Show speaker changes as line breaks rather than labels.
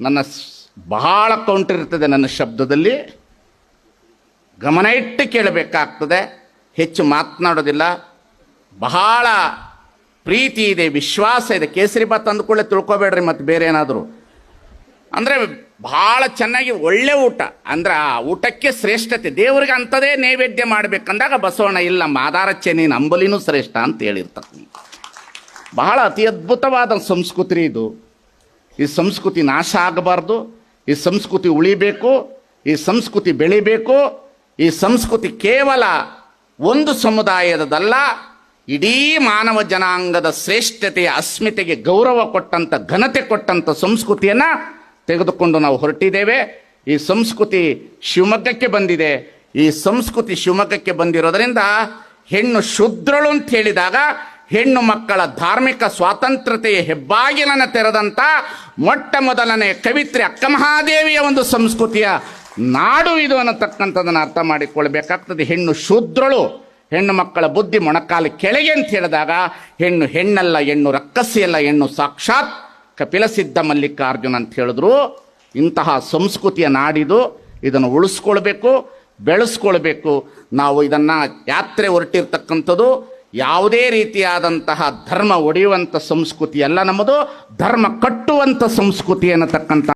ನನ್ನ ಬಹಳ ಕೌಂಟರ್ ಇರ್ತದೆ ನನ್ನ ಶಬ್ದದಲ್ಲಿ. ಗಮನ ಇಟ್ಟು ಕೇಳಬೇಕಾಗ್ತದೆ. ಹೆಚ್ಚು ಮಾತನಾಡೋದಿಲ್ಲ. ಬಹಳ ಪ್ರೀತಿ ಇದೆ, ವಿಶ್ವಾಸ ಇದೆ. ಕೇಸರಿ ಬಾತ್ ಅಂದ್ಕೊಳ್ಳೆ ತಿಳ್ಕೊಬೇಡ್ರಿ ಮತ್ತು ಬೇರೆ ಏನಾದರೂ. ಅಂದರೆ ಭಾಳ ಚೆನ್ನಾಗಿ ಒಳ್ಳೆ ಊಟ. ಅಂದ್ರೆ ಆ ಊಟಕ್ಕೆ ಶ್ರೇಷ್ಠತೆ. ದೇವರಿಗೆ ಅಂಥದೇ ನೈವೇದ್ಯ ಮಾಡಬೇಕಂದಾಗ ಬಸವಣ್ಣ, ಇಲ್ಲ ಮಾದಾರಚ್ಚೆ ನೀನು ಅಂಬಲಿನೂ ಶ್ರೇಷ್ಠ ಅಂತ ಹೇಳಿರ್ತಕ್ಕಂಥ ಬಹಳ ಅತಿ ಅದ್ಭುತವಾದ ಸಂಸ್ಕೃತಿ ಇದು. ಈ ಸಂಸ್ಕೃತಿ ನಾಶ ಆಗಬಾರ್ದು, ಈ ಸಂಸ್ಕೃತಿ ಉಳಿಬೇಕು, ಈ ಸಂಸ್ಕೃತಿ ಬೆಳಿಬೇಕು, ಈ ಸಂಸ್ಕೃತಿ ಕೇವಲ ಒಂದು ಸಮುದಾಯದಲ್ಲ ಇಡೀ ಮಾನವ ಜನಾಂಗದ ಶ್ರೇಷ್ಠತೆಯ ಅಸ್ಮಿತೆಗೆ ಗೌರವ ಕೊಟ್ಟಂತ, ಘನತೆ ಕೊಟ್ಟಂತ ಸಂಸ್ಕೃತಿಯನ್ನ ತೆಗೆದುಕೊಂಡು ನಾವು ಹೊರಟಿದ್ದೇವೆ. ಈ ಸಂಸ್ಕೃತಿ ಶಿವಮೊಗ್ಗಕ್ಕೆ ಬಂದಿದೆ. ಈ ಸಂಸ್ಕೃತಿ ಶಿವಮೊಗ್ಗಕ್ಕೆ ಬಂದಿರೋದರಿಂದ ಹೆಣ್ಣು ಶುದ್ರಳು ಅಂತ ಹೇಳಿದಾಗ ಹೆಣ್ಣು ಮಕ್ಕಳ ಧಾರ್ಮಿಕ ಸ್ವಾತಂತ್ರ್ಯತೆಯ ಹೆಬ್ಬಾಗಿಲನ್ನು ತೆರೆದಂತ ಮೊಟ್ಟ ಮೊದಲನೇ ಕವಿತ್ರಿ ಅಕ್ಕ ಮಹಾದೇವಿಯ ಒಂದು ಸಂಸ್ಕೃತಿಯ ನಾಡು ಇದು ಅನ್ನತಕ್ಕಂಥದ್ದನ್ನು ಅರ್ಥ ಮಾಡಿಕೊಳ್ಬೇಕಾಗ್ತದೆ. ಹೆಣ್ಣು ಶೂದ್ರಳು, ಹೆಣ್ಣು ಮಕ್ಕಳ ಬುದ್ಧಿ ಮೊಣಕಾಲು ಕೆಳಗೆ ಅಂತ ಹೇಳಿದಾಗ, ಹೆಣ್ಣು ಹೆಣ್ಣಲ್ಲ, ಹೆಣ್ಣು ರಕ್ಕಸಿಯಲ್ಲ ಹೆಣ್ಣು ಸಾಕ್ಷಾತ್ ಕಪಿಲ ಸಿದ್ಧ ಮಲ್ಲಿಕಾರ್ಜುನ ಅಂತ ಹೇಳಿದ್ರು. ಇಂತಹ ಸಂಸ್ಕೃತಿಯ ನಾಡಿದು ಇದನ್ನು ಉಳಿಸ್ಕೊಳ್ಬೇಕು, ಬೆಳೆಸ್ಕೊಳ್ಬೇಕು. ನಾವು ಇದನ್ನು ಯಾತ್ರೆ ಹೊರಟಿರ್ತಕ್ಕಂಥದ್ದು ಯಾವುದೇ ರೀತಿಯಾದಂತಹ ಧರ್ಮ ಒಡೆಯುವಂಥ ಸಂಸ್ಕೃತಿ ಅಲ್ಲ ನಮ್ಮದು. ಧರ್ಮ ಕಟ್ಟುವಂಥ ಸಂಸ್ಕೃತಿ ಅನ್ನತಕ್ಕಂಥ